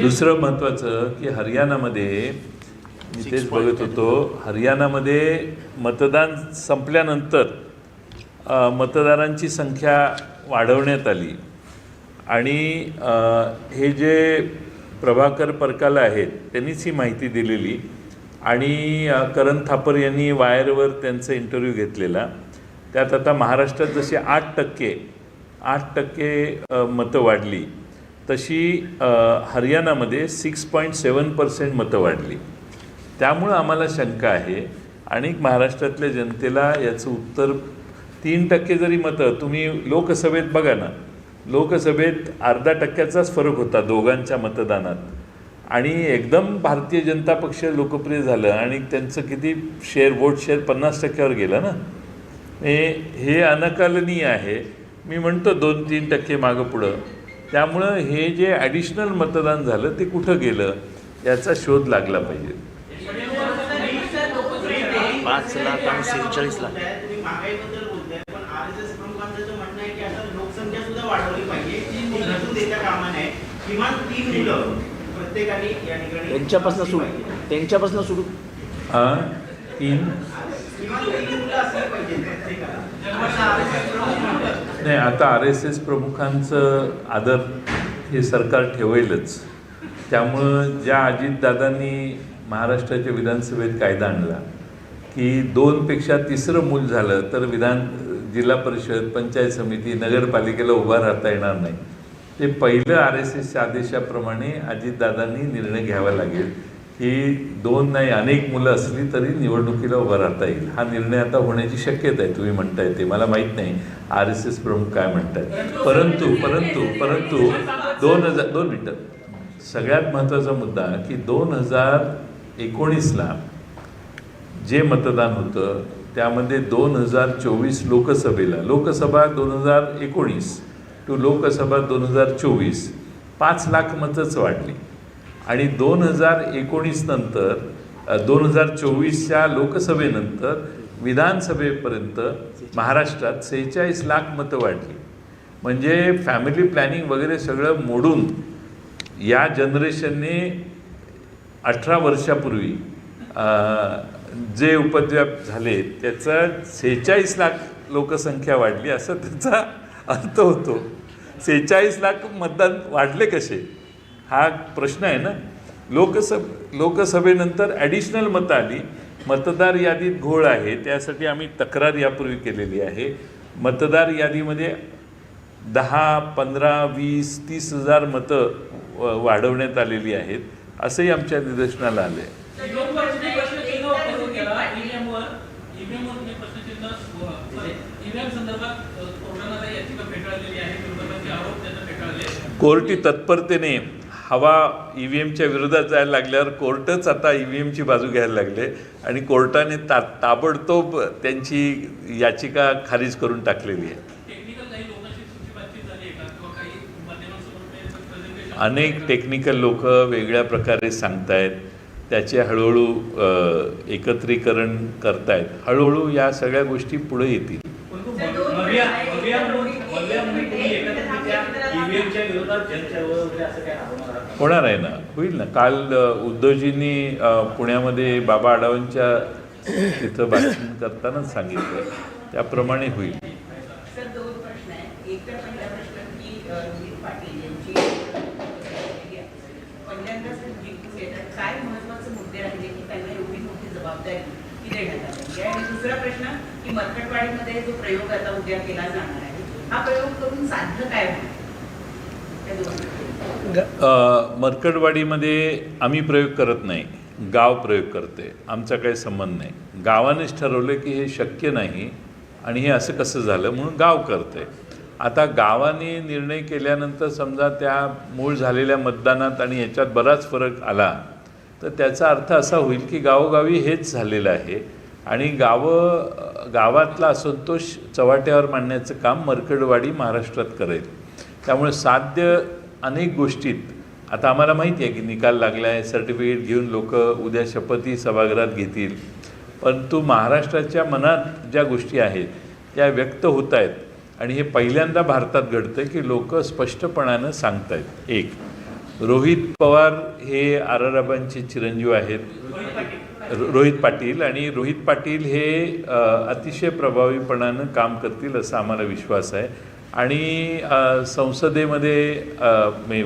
दुसरं महत्त्वाचं की हरियाणामध्ये मी तेच बघत होतो हरियाणामध्ये मतदान संपल्यानंतर मतदारांची संख्या वाढवण्यात आली. आणि हे जे प्रभाकर परकाला आहेत त्यांनीच ही माहिती दिलेली. आणि करण थापर यांनी वायरवर त्यांचा इंटरव्ह्यू घेतलेला. त्यात आता महाराष्ट्रात जशी आठ टक्के आठ टक्के मतं वाढली. तशी हरियाणामध्ये सिक्स पॉईंट सेवन पर्सेंट मतं वाढली. त्यामुळं आम्हाला शंका आहे. आणि महाराष्ट्रातल्या जनतेला याचं उत्तर तीन टक्के जरी मतं तुम्ही लोकसभेत बघा ना लोकसभेत अर्धा टक्क्याचाच फरक होता दोघांच्या मतदानात. आणि एकदम भारतीय जनता पक्ष लोकप्रिय झालं आणि त्यांचं किती शेअर वोट शेअर पन्नास टक्क्यावर गेलं ना? हे हे अनकलनीय आहे. मी म्हणतो दोन तीन टक्के मागं पुढं. त्यामुळं हे जे ॲडिशनल मतदान झालं ते कुठं गेलं याचा शोध लागला पाहिजे. पाच लाख आणि सेहेचाळीस लाख. त्यांच्यापासून सुरू. त्यांच्यापासून सुरू. तीन? नाही आता आर एस एस प्रमुखांचं आदर हे सरकार ठेवेलच. त्यामुळं ज्या अजितदादांनी महाराष्ट्राच्या विधानसभेत कायदा आणला की दोनपेक्षा तिसरं मूल झालं तर विधान जिल्हा परिषद पंचायत समिती नगरपालिकेला उभा राहता येणार नाही. ते पहिलं आर एस एसच्या आदेशाप्रमाणे अजितदादांनी निर्णय घ्यावा लागेल. ही दोन नाही अनेक मुलं असली तरी निवडणुकीला उभं राहता येईल. हा निर्णय आता होण्याची शक्यता आहे तुम्ही म्हणताय ते. मला माहीत नाही आर एस एस प्रमुख काय म्हणताय परंतु परंतु परंतु दोन हजार दोन मिनटं. सगळ्यात महत्त्वाचा मुद्दा की दोन हजार एकोणीसला जे मतदान होतं त्यामध्ये दोन हजार चोवीस लोकसभेला लोकसभा दोन हजार एकोणीस टू लोकसभा दोन हजार चोवीस पाच लाख मतंच वाढली. आणि दोन हजार एकोणीस नंतर दोन हजार चोवीसच्या लोकसभेनंतर विधानसभेपर्यंत महाराष्ट्रात सेहेचाळीस लाख मतं वाढली. म्हणजे फॅमिली प्लॅनिंग वगैरे सगळं मोडून या जनरेशनने अठरा वर्षापूर्वी जे उपद्व्याप झाले त्याचा सेहेचाळीस लाख लोकसंख्या वाढली असं त्याचा अर्थ होतो. सेहेचाळीस लाख मतदान वाढले कसे? हा प्रश्न आहे ना. लोकसभ लोकसभेनंतर ॲडिशनल मतं आली मतदार यादीत घोळ आहे. त्यासाठी आम्ही तक्रार यापूर्वी केलेली आहे. मतदार यादीमध्ये दहा पंधरा वीस तीस हजार मतं वाढवण्यात आलेली आहेत. असंही आमच्या निदर्शनाला आलं आहे फेटाळलेली आहे. कोर्टी तत्परतेने हवा ई व्ही एमच्या विरोधात जायला लागल्यावर कोर्टच आता ई व्ही एमची बाजू घ्यायला लागले आणि कोर्टाने ता ताबडतोब त्यांची याचिका खारिज करून टाकलेली आहे. अनेक टेक्निकल लोक वेगळ्या प्रकारे सांगतायत. त्याचे हळूहळू एकत्रीकरण करतायत. हळूहळू या सगळ्या गोष्टी पुढे येतील. भव्या भव्या म्हणून भव्या म्हणून तुम्ही एकत्रितरित्या ईव्हीएमच्या विरोधात जनचळवळ वगैरे असं काय राबवणार आहात? होणार आहे ना. होईल ना. काल अ, उद्धवजींनी अ, पुण्यामध्ये बाबा आढावांच्या तिथं भाषण करतानाच सांगितलं. त्याप्रमाणे होईल. सर दोन प्रश्न आहेत. एक तर पहिला प्रश्न की अ, रोहित पाटील यांची प्रतिक्रिया. पहिल्यांदाच ते जिंकून येतात काय महत्त्वाचे मुद्दे राहिले की त्यांना एवढी मोठी जबाबदारी की देण्यात आली? आहे आणि दुसरा प्रश्न की मरकटवाडीमध्ये जो प्रयोग आता उद्या केला जाणार आहे हा प्रयोग करून साध्य काय मरकडवाडीमध्ये आम्ही प्रयोग करत नाही गाव प्रयोग करते. आमचा काही संबंध नाही. गावानेच ठरवलं की हे शक्य नाही आणि हे असं कसं झालं म्हणून गाव करते. आता गावाने निर्णय केल्यानंतर समजा त्या मूळ झालेल्या मतदानात आणि याच्यात बराच फरक आला तर त्याचा अर्थ असा होईल की गावोगावी हेच झालेलं आहे. आणि गावं गावातला असंतोष चव्हाट्यावर मांडण्याचं काम मरकडवाडी महाराष्ट्रात करेल. त्यामुळे साध्य अनेक गोष्टीत आता आम्हाला माहिती आहे की निकाल लागला आहे सर्टिफिकेट घेऊन लोक उद्या शपथी सभागृहात घेतील. परंतु महाराष्ट्राच्या मनात ज्या गोष्टी आहेत त्या व्यक्त होत आहेत. आणि हे पहिल्यांदा भारतात घडतं की लोक स्पष्टपणानं सांगत आहेत एक रोहित पवार हे आर आर चिरंजीव आहेत. रोहित पाटील आणि रोहित पाटील हे अतिशय प्रभावीपणानं काम करतील असा आम्हाला विश्वास आहे. आणि संसदेमध्ये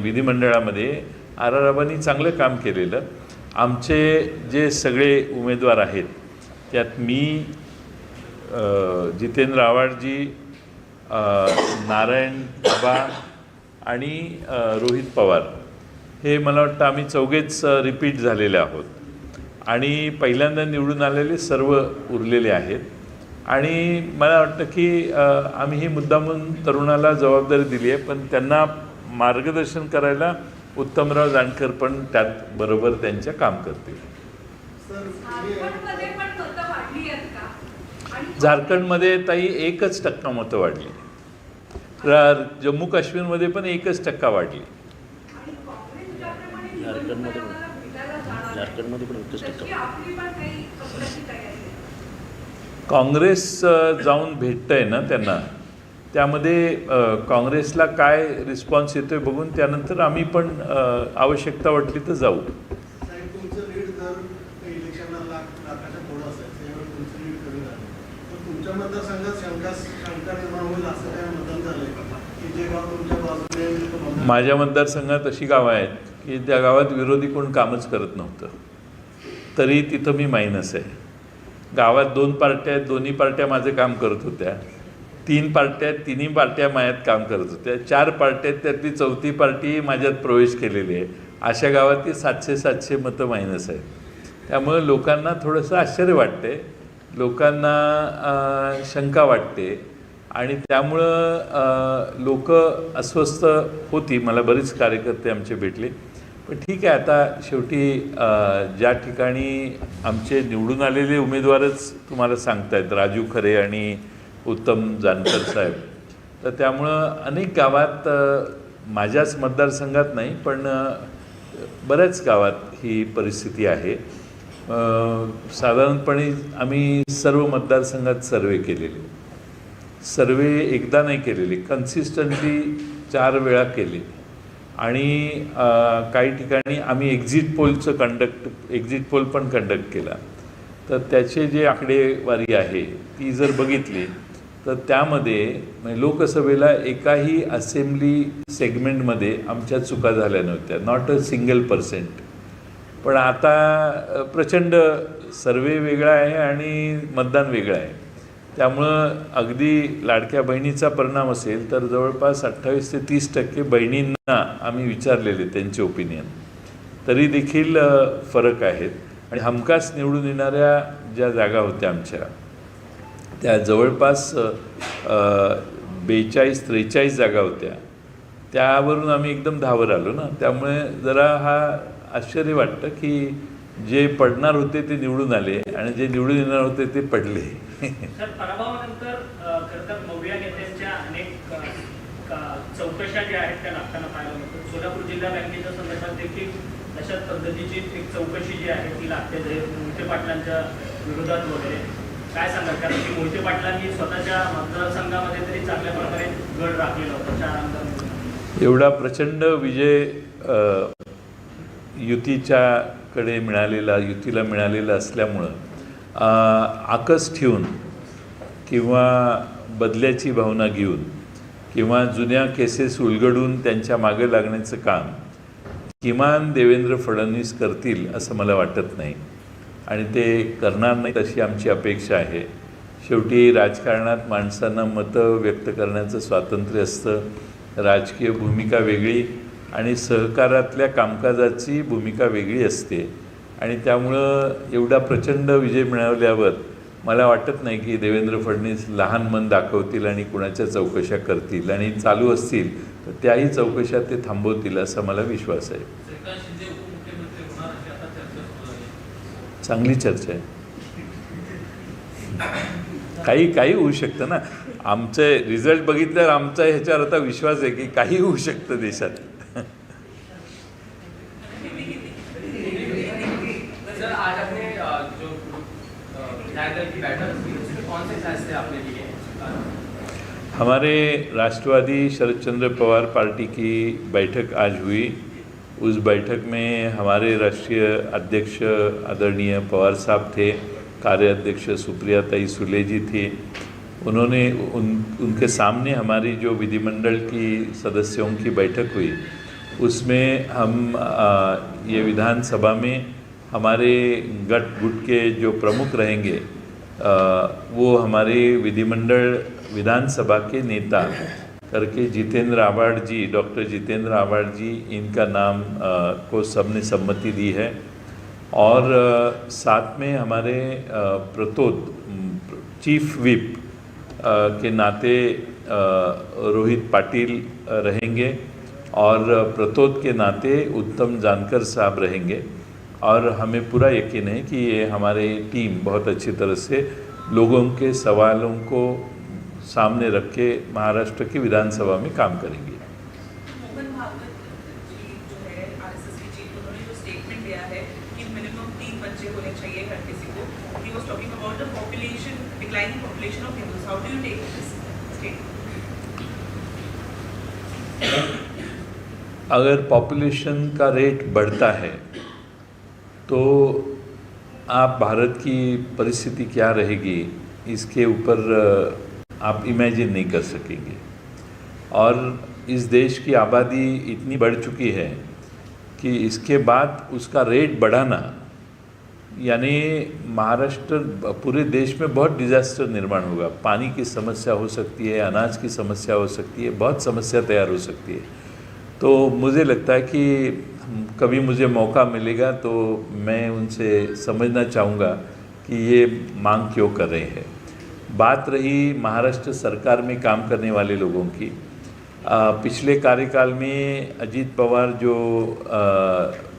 विधिमंडळामध्ये आर आर आबांनी चांगलं काम केलेलं. आमचे जे सगळे उमेदवार आहेत त्यात मी जितेंद्र आव्हाडजी नारायण बाबा आणि रोहित पवार. हे मला वाटतं आम्ही चौघेच रिपीट झालेले आहोत. आणि पहिल्यांदा निवडून आलेले सर्व उरलेले आहेत. आणि मला वाटतं की आम्ही ही मुद्दामून तरुणाला जबाबदारी दिली आहे पण त्यांना मार्गदर्शन करायला उत्तमराव जानकर पण त्यात बरोबर त्यांच्या काम करतील. झारखंडमध्ये पण मतं वाढली आहेत का? आणि झारखंडमध्ये ताई एकच टक्का मतं वाढली. जम्मू काश्मीरमध्ये पण एकच टक्का वाढली. झारखंडमध्ये झारखंडमध्ये पण टक्का आहे. काँग्रेस जाऊन भेटतंय ना त्यांना? त्यामध्ये काँग्रेसला काय रिस्पॉन्स येतोय बघून त्यानंतर आम्ही पण आवश्यकता वाटली तर जाऊ. माझ्या मतदारसंघात अशी गावं आहेत. की त्या गावात विरोधी कोण कामच करत नव्हतं. तरी तिथं मी मायनस आहे. गावात दोन पार्ट्या आहेत दोन्ही पार्ट्या माझे काम करत होत्या. तीन पार्ट्या आहेत तिन्ही पार्ट्या मायात काम करत होत्या. चार पार्ट्या आहेत त्यातली चौथी पार्टी माझ्यात प्रवेश केलेली आहे. अशा गावात ती सातशे सातशे मतं मायनस आहेत. त्यामुळं लोकांना थोडंसं आश्चर्य वाटते. लोकांना शंका वाटते. आणि त्यामुळं लोक अस्वस्थ होती. मला बरीच कार्यकर्ते आमचे भेटले. पण ठीक आहे आता शेवटी ज्या ठिकाणी आमचे निवडून आलेले उमेदवारच तुम्हाला सांगतायत राजू खरे आणि उत्तम जानकर साहेब. तर त्यामुळं अनेक गावात माझ्याच मतदारसंघात नाही पण बऱ्याच गावात ही परिस्थिती आहे. साधारणपणे आम्ही सर्व मतदारसंघात सर्वे केलेले. सर्वे एकदा नाही केलेले कन्सिस्टंटली चार वेळा केले. आणि काही ठिकाणी आम्ही एक्झिट पोलचं कंडक्ट एक्झिट पोल पण कंडक्ट केला. तर त्याचे जे आकडेवारी आहे ती जर बघितली तर त्यामध्ये म्हणजे लोकसभेला एकाही असेंब्ली सेगमेंटमध्ये आमच्या चुका झाल्या नव्हत्या. नॉट अ सिंगल पर्सेंट पण आता प्रचंड सर्वे वेगळा आहे आणि मतदान वेगळं आहे. त्यामुळं अगदी लाडक्या बहिणीचा परिणाम असेल तर जवळपास अठ्ठावीस ते तीस टक्के बहिणींना आम्ही विचारलेले त्यांचे ओपिनियन तरी देखील फरक आहेत. आणि हमखास निवडून येणाऱ्या ज्या जागा होत्या आमच्या त्या जवळपास बेचाळीस त्रेचाळीस जागा होत्या. त्यावरून आम्ही एकदम धावर आलो ना. त्यामुळे जरा हा आश्चर्य वाटतं की जे पडणार होते ते निवडून आले आणि जे निवडून येणार होते ते पडले. सर पराभवानंतर अ, खरं तर मौर्या नेत्यांच्या अनेक चौकशा ज्या आहेत त्या लागताना पाहायला मिळतात. सोलापूर जिल्हा बँकेच्या संदर्भात देखील अशाच पद्धतीची एक चौकशी जी आहे ती लागते जे मोहिते पाटलांच्या विरोधात वगैरे. काय सांगाल? कारण की मोहिते पाटलांनी स्वतःच्या मतदारसंघामध्ये तरी चांगल्या प्रकारे गड राखलेला होता चार आमदार एवढा प्रचंड विजय युतीच्याकडे मिळालेला युतीला मिळालेला असल्यामुळं आकस ठेवून किंवा बदल्याची भावना घेऊन किंवा जुन्या केसेस उलगडून त्यांच्या मागे लागण्याचं काम किमान देवेंद्र फडणवीस करतील असं मला वाटत नाही. आणि ते करणार नाहीत अशी आमची अपेक्षा आहे. शेवटी राजकारणात माणसांना मतं व्यक्त करण्याचं स्वातंत्र्य असतं. राजकीय भूमिका वेगळी आणि सहकारातल्या कामकाजाची भूमिका वेगळी असते. आणि त्यामुळं एवढा प्रचंड विजय मिळवल्यावर मला वाटत नाही की देवेंद्र फडणवीस लहान मन दाखवतील आणि कुणाच्या चौकशा करतील आणि चालू असतील तर त्याही चौकशा ते थांबवतील असा मला विश्वास आहे. चांगली चर्चा आहे. काही काही होऊ शकतं ना. आमचे रिझल्ट बघितल्यावर आमचा ह्याच्यावर आता विश्वास आहे की काही होऊ शकतं देशात. हमारे राष्ट्रवादी शरद चंद्र पवार पार्टी की बैठक आज हुई। उस बैठक में हमारे राष्ट्रीय अध्यक्ष आदरणीय पवार साहब थे कार्याध्यक्ष सुप्रिया ताई सुले जी थी। उन्होंने उन उनके सामने हमारी जो विधिमंडल की सदस्यों की बैठक हुई। उसमें हम आ, ये विधानसभा में हमारे गट गुट के जो प्रमुख रहेंगे वो हमारे विधिमंडल विधानसभा के नेता करके जितेंद्र आवाड़ जी, डॉक्टर जितेंद्र आवाड़ जी, इनका नाम को सबने सम्मति दी है। और साथ में हमारे प्रतोद चीफ विप के नाते रोहित पाटिल रहेंगे। और, प्रतोद के नाते उत्तम जानकर साहब रहेंगे। और हमें पूरा यकीन है कि ये हमारे टीम बहुत अच्छी तरह से लोगों के सवालों को सामने रख के महाराष्ट्र की विधानसभा में काम करेंगे। अगर पॉपुलेशन का रेट बढ़ता है तो आप भारत की परिस्थिति क्या रहेगी, इसके ऊपर आप इमेजिन नहीं कर सकेंगे। और इस देश की आबादी इतनी बढ़ चुकी है कि इसके बाद उसका रेट बढ़ाना, यानी महाराष्ट्र, पूरे देश में बहुत डिज़ास्टर निर्माण होगा। पानी की समस्या हो सकती है, अनाज की समस्या हो सकती है, बहुत समस्या तैयार हो सकती है। तो मुझे लगता है कि कभी मुझे मौका मिलेगा तो मैं उनसे समझना चाहूँगा कि ये मांग क्यों कर रहे हैं। बात रही महाराष्ट्र सरकार में काम करने वाले लोगों की। आ, पिछले कार्यकाल में अजीत पवार जो आ,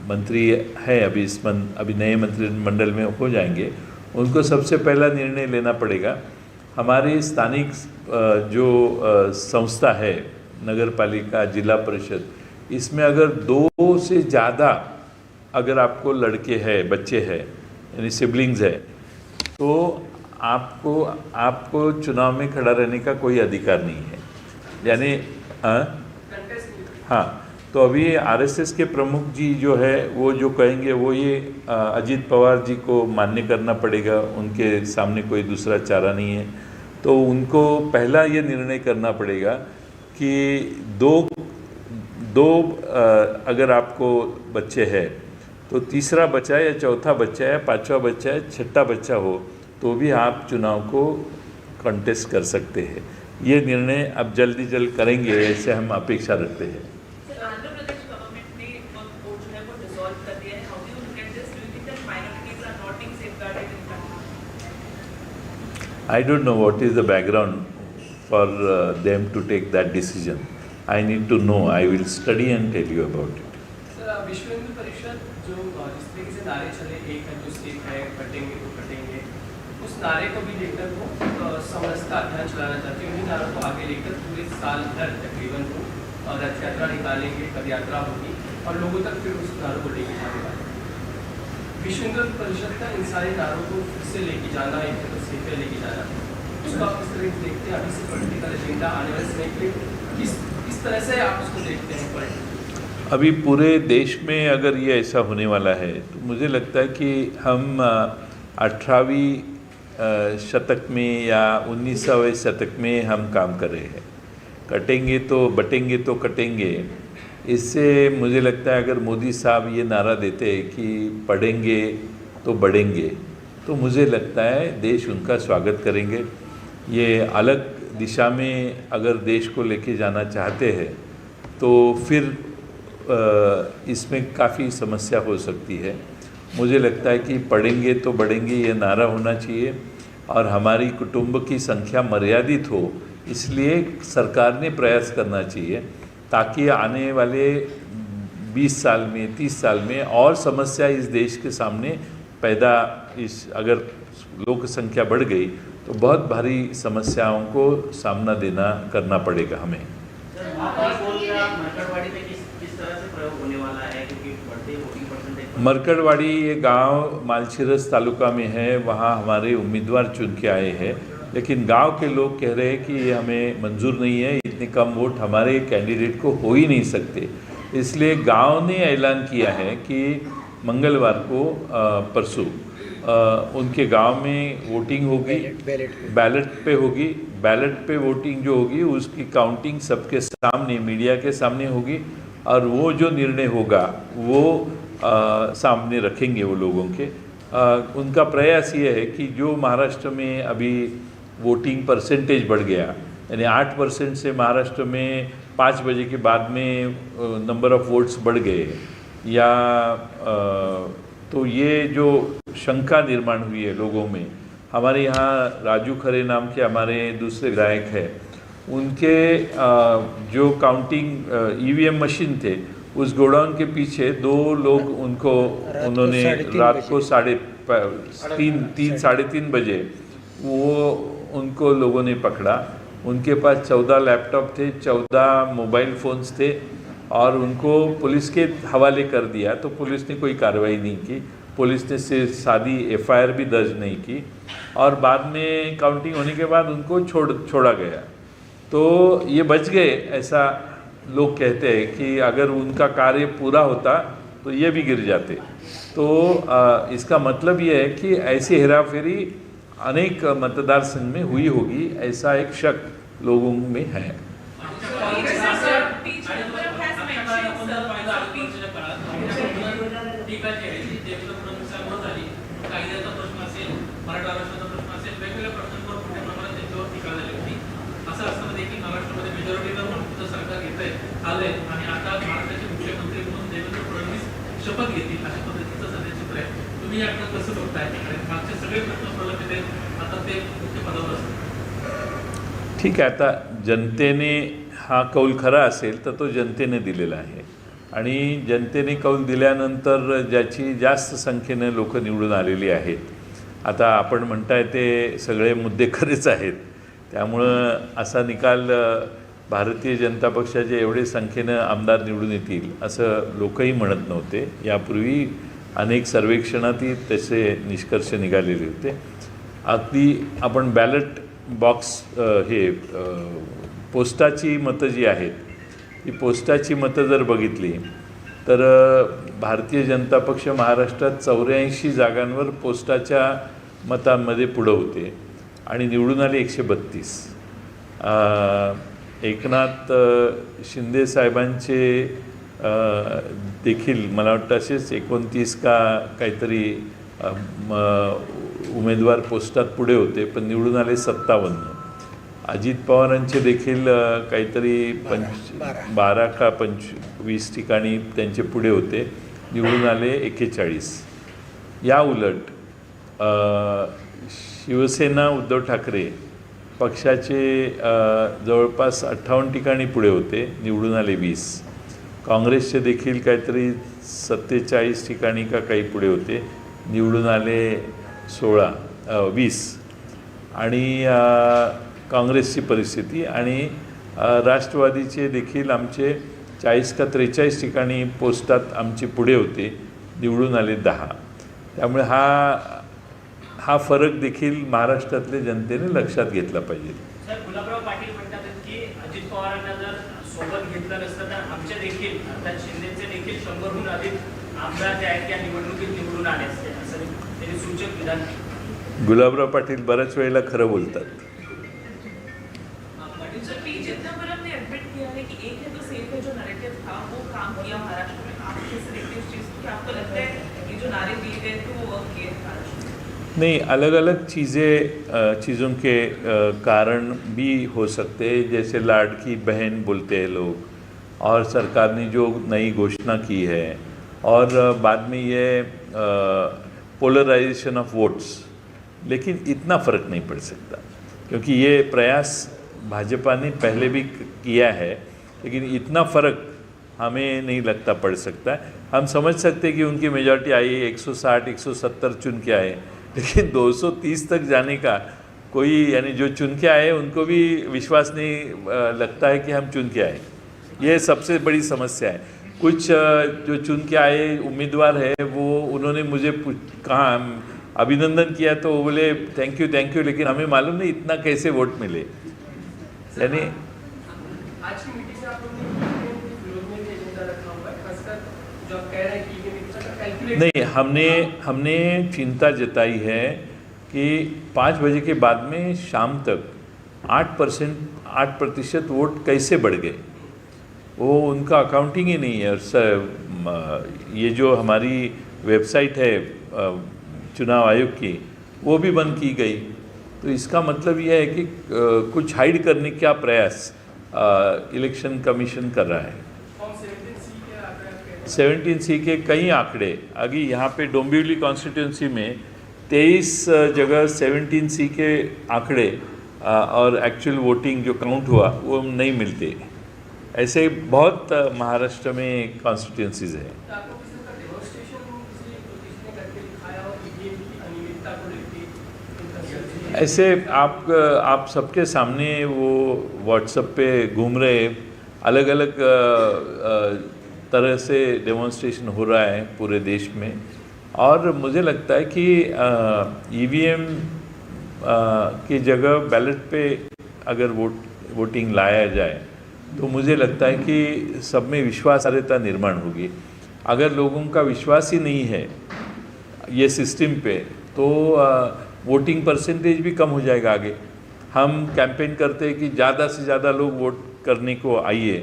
मंत्री है अभी इस मन अभी नए मंत्रिमंडल में हो जाएँगे उनको सबसे पहला निर्णय लेना पड़ेगा। हमारे स्थानिक जो संस्था है नगर पालिका जिला परिषद इसमें अगर दो से ज़्यादा अगर आपको लड़के हैं, बच्चे हैं, यानी सिबलिंग्स है तो आपको आपको चुनाव में खड़ा रहने का कोई अधिकार नहीं है। यानी हाँ? हाँ तो अभी आरएसएस के प्रमुख जी जो है, वो जो कहेंगे, वो ये अजीत पवार जी को मान्य करना पड़ेगा, उनके सामने कोई दूसरा चारा नहीं है। तो उनको पहला ये निर्णय करना पड़ेगा कि दो दो अगर आपको बच्चे हैं तो तीसरा बच्चा या चौथा बच्चा या पांचवा बच्चा या छठा बच्चा हो तो भी आप चुनाव को कंटेस्ट कर सकते हैं। ये निर्णय अब जल्दी जल्द करेंगे ऐसे हम अपेक्षा रखते हैं। प्रदेश गवर्नमेंट ने वक्फ बोर्ड जो है वो डिसॉल्व कर दिया है। How do you look at this do you think that minorities are not being safeguarded in country I don't know what is the background for uh, them to take that decision. I need to know. I will study and tell you about it. Sir Vishwa Hindu Parishad जो जिस तरीके से नारे चले, एक है एक है, कटेंगे तो कटेंगे, उस नारे को भी लेकर वो समरसता अभियान चलाना चाहते हैं उन्हीं नारों को आगे लेकर पूरे साल भर तकरीबन वो रथ यात्रा निकालेंगे पद होगी और लोगों तक फिर उस नारों को लेके जाने वाले विश्व हिंदू परिषद का इन सारे नारों को फिर से लेके जाना, एक है तो सेफे लेके जाना उसको आप किस तरह से देखते हैं, अभी से पॉलिटिकल एजेंडा आने वाले समय के किस तरह से आप उसको देखते हैं अभी पूरे देश में अगर ये ऐसा होने वाला है तो मुझे लगता है कि हम अठारहवीं शतक में या उन्नीसवें शतक में हम काम कर रहे हैं। कटेंगे तो बटेंगे तो कटेंगे। इससे मुझे लगता है अगर मोदी साहब ये नारा देते कि पढ़ेंगे तो बढ़ेंगे तो मुझे लगता है देश उनका स्वागत करेंगे। ये अलग दिशा में अगर देश को लेके जाना चाहते हैं तो फिर इसमें काफ़ी समस्या हो सकती है। मुझे लगता है कि पढ़ेंगे तो बढ़ेंगे, ये नारा होना चाहिए और हमारी कुटुंब की संख्या मर्यादित हो, इसलिए सरकार ने प्रयास करना चाहिए ताकि आने वाले 20 साल में 30 साल में और समस्या इस देश के सामने पैदा, इस अगर लोक संख्या बढ़ गई तो बहुत भारी समस्याओं को सामना देना करना पड़ेगा हमें। सर महाकाल का मरकड़वाड़ी में किस किस तरह से प्रयोग होने वाला है? क्योंकि बढ़ते वोटिंग परसेंटेज मरकड़वाड़ी ये गाँव मालछिरस तालुका में है वहाँ हमारे उम्मीदवार चुन के आए हैं। लेकिन गाँव के लोग कह रहे हैं कि ये हमें मंजूर नहीं है इतने कम वोट हमारे कैंडिडेट को हो ही नहीं सकते। इसलिए गाँव ने ऐलान किया है कि मंगलवार को परसों अ, उनके गाँव में वोटिंग होगी बैलेट पे। होगी बैलेट पे वोटिंग जो होगी उसकी काउंटिंग सबके सामने मीडिया के सामने होगी और वो जो निर्णय होगा वो अ, सामने रखेंगे वो लोगों के। अ, उनका प्रयास ये है कि जो महाराष्ट्र में अभी वोटिंग परसेंटेज बढ़ गया यानी आठ परसेंट से महाराष्ट्र में पाँच बजे के बाद में नंबर ऑफ़ वोट्स बढ़ गए या अ, तो ये जो शंका निर्माण हुई है लोगों में हमारे यहाँ राजू खरे नाम के हमारे दूसरे गायक हैं उनके जो काउंटिंग ईवीएम मशीन थे उस गोडाउन के पीछे दो लोग उनको उन्होंने रात को साढ़े तीन तीन साढ़े तीन बजे वो उनको लोगों ने पकड़ा। उनके पास चौदह लैपटॉप थे चौदह मोबाइल फ़ोन्स थे और उनको पुलिस के हवाले कर दिया तो पुलिस ने कोई कार्रवाई नहीं की। पुलिस ने से सादी एफआईआर भी दर्ज नहीं की और बाद में काउंटिंग होने के बाद उनको छोड़ छोड़ा गया। तो ये बच गए ऐसा लोग कहते हैं कि अगर उनका कार्य पूरा होता तो ये भी गिर जाते। तो अ, इसका मतलब ये है कि ऐसी हेराफेरी अनेक मतदार संघ में हुई होगी ऐसा एक शक लोगों में है। ठीक आहे आता जनतेने हा कौल खरा असेल तर तो जनतेने दिलेला आहे. आणि जनतेने कौल दिल्यानंतर ज्याची जास्त संख्येने लोक निवडून आलेली आहेत. आता आपण म्हणताय ते सगळे मुद्दे खरेच आहेत. त्यामुळं असा निकाल भारतीय जनता पक्षाचे एवढे संख्येनं आमदार निवडून येतील असं लोकही म्हणत नव्हते. यापूर्वी अनेक सर्वेक्षणातही तसे निष्कर्ष निघालेले होते. अगदी आपण बॅलेट बॉक्स हे पोस्टाची मतं जी आहेत ती पोस्टाची मतं जर बघितली तर भारतीय जनता पक्ष महाराष्ट्रात चौऱ्याऐंशी जागांवर पोस्टाच्या मतांमध्ये पुढं होते आणि निवडून आले एकशे बत्तीस. एकनाथ शिंदे साहेबांचे देखील मला वाटतं असेच एकोणतीस का काहीतरी उमेदवार पोस्टात पुढे होते पण निवडून आले सत्तावन्न. अजित पवारांचे देखील काहीतरी पंच बारा का पंच वीस ठिकाणी त्यांचे पुढे होते. निवडून आले एक्केचाळीस या उलट शिवसेना उद्धव ठाकरे पक्षाचे जवळपास अठ्ठावन्न ठिकाणी पुढे होते निवडून आले वीस. काँग्रेसचे देखील काहीतरी सत्तेचाळीस ठिकाणी का काही पुढे होते निवडून आले सोळा वीस आणि काँग्रेसची परिस्थिती आणि राष्ट्रवादीचे देखील आमचे चाळीस का त्रेचाळीस ठिकाणी पोस्टात आमची पुढे होते निवडून आले दहा. त्यामुळे हा हा फरक देखील महाराष्ट्रातल्या जनतेने लक्षात घेतला पाहिजे. सर गुलाबराव पाटील म्हणतात की अजित पवारांना जर सोबत घेतलं नसतं तर आमच्या देखील अर्थात शिंदेचे देखील शंभरहून अधिक आमदार जे आहेत गुलाबराव पाटील बऱ्याच वेळेला खरं बोलतात. नहीं अलग अलग चीज़ें चीज़ों के कारण भी हो सकते हैं. जैसे लाड़की बहन बोलते हैं लोग और सरकार ने जो नई घोषणा की है. और बाद में ये पोलराइजेशन ऑफ़ वोट्स लेकिन इतना फ़र्क नहीं पड़ सकता, क्योंकि ये प्रयास भाजपा ने पहले भी किया है, लेकिन इतना फ़र्क हमें नहीं लगता पड़ सकता। हम समझ सकते हैं कि उनकी मेजॉरिटी आई 160 170 चुन के आए लेकिन 230 तक जाने का कोई, यानी जो चुन के आए उनको भी विश्वास नहीं लगता है कि हम चुन के आए ये सबसे बड़ी समस्या है। कुछ जो चुन के आए उम्मीदवार है वो उन्होंने मुझे कहा अभिनंदन किया। तो वो बोले थैंक यू थैंक यू लेकिन हमें मालूम नहीं इतना कैसे वोट मिले। यानी नहीं हमने हमने चिंता जताई है कि पाँच बजे के बाद में शाम तक आठ परसेंट आठ प्रतिशत वोट कैसे बढ़ गए? वो उनका अकाउंटिंग ही नहीं है और स- ये जो हमारी वेबसाइट है चुनाव आयोग की, वो भी बंद की गई। तो इसका मतलब यह है कि कुछ हाइड करने का प्रयास इलेक्शन कमीशन कर रहा है? सेवनटीन सी के कई आंकड़े। अभी यहाँ पे डोंबिवली कॉन्स्टिट्यूंसी में तेईस जगह सेवनटीन सी के आंकड़े और एक्चुअल वोटिंग जो काउंट हुआ, वो नहीं मिलते। ऐसे बहुत महाराष्ट्र में कॉन्स्टिट्यूंसीज हैं। तो ईवीएम ऐसे आप आप सबके सामने वो व्हाट्सएप पे घूम रहे अलग अलग तरह से डेमोन्स्ट्रेशन हो रहा है पूरे देश में। और मुझे लगता है कि ई वी एम की जगह बैलेट पे अगर वोट वोटिंग लाया जाए तो मुझे लगता है कि सब में विश्वासार्हता निर्माण होगी। अगर लोगों का विश्वास ही नहीं है ये सिस्टम पे तो वोटिंग परसेंटेज भी कम हो जाएगा आगे। हम कैंपेन करते हैं कि ज़्यादा से ज़्यादा लोग वोट करने को आइए,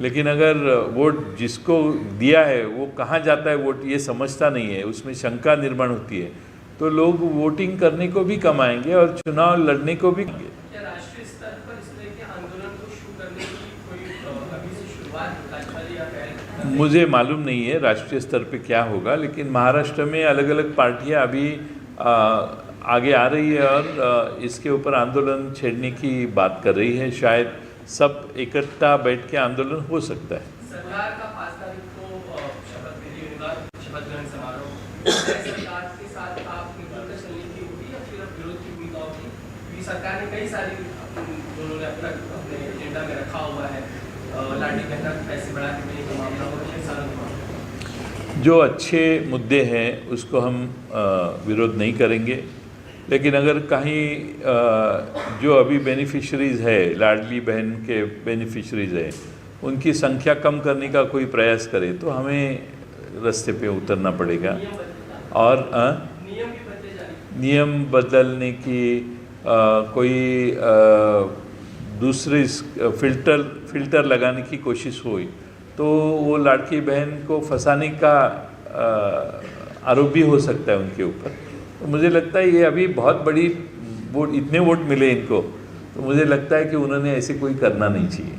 लेकिन अगर वोट जिसको दिया है, वो कहाँ जाता है वोट ये समझता नहीं है, उसमें शंका निर्माण होती है। तो लोग वोटिंग करने को भी कम आएँगे और चुनाव लड़ने को भी क्या राष्ट्रीय स्तर पर इस तरह के आंदोलन को शुरू करने की कोई अ, अभी से शुरुआत राज्यपाल या पहल मुझे मालूम नहीं है राष्ट्रीय स्तर पे क्या होगा लेकिन महाराष्ट्र में अलग अलग पार्टियाँ अभी आ, आगे आ रही है और इसके ऊपर आंदोलन छेड़ने की बात कर रही है। शायद सब इकट्ठा बैठ के आंदोलन हो सकता है। सरकार ने कई सारी अपने एजेंडा में रखा हुआ है। जो अच्छे मुद्दे हैं उसको हम विरोध नहीं करेंगे। लेकिन अगर कहीं जो अभी बेनिफिशरीज़ है लाडली बहन के बेनिफिशरीज़ है उनकी संख्या कम करने का कोई प्रयास करे तो हमें रास्ते पे उतरना पड़ेगा। और आ, नियम बदलने की आ, कोई आ, दूसरी फ़िल्टर फ़िल्टर लगाने की कोशिश हुई। तो वो लड़की बहन को फंसाने का आरोप भी हो सकता है उनके ऊपर। तो मुझे लगता है ये अभी बहुत बड़ी वोट, इतने वोट मिले इनको तो मुझे लगता है कि उन्होंने ऐसे कोई करना नहीं चाहिए।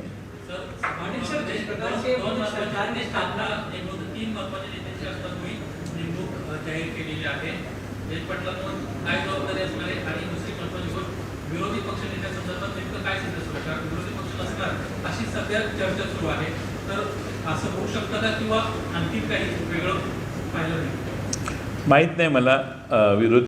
सध्या चर्चा सुरू आहे. तर असं होऊ शकतं का किंवा आणखी काही वेगळं पाहिलं नाही? माहीत नाही मला अ, विरोधी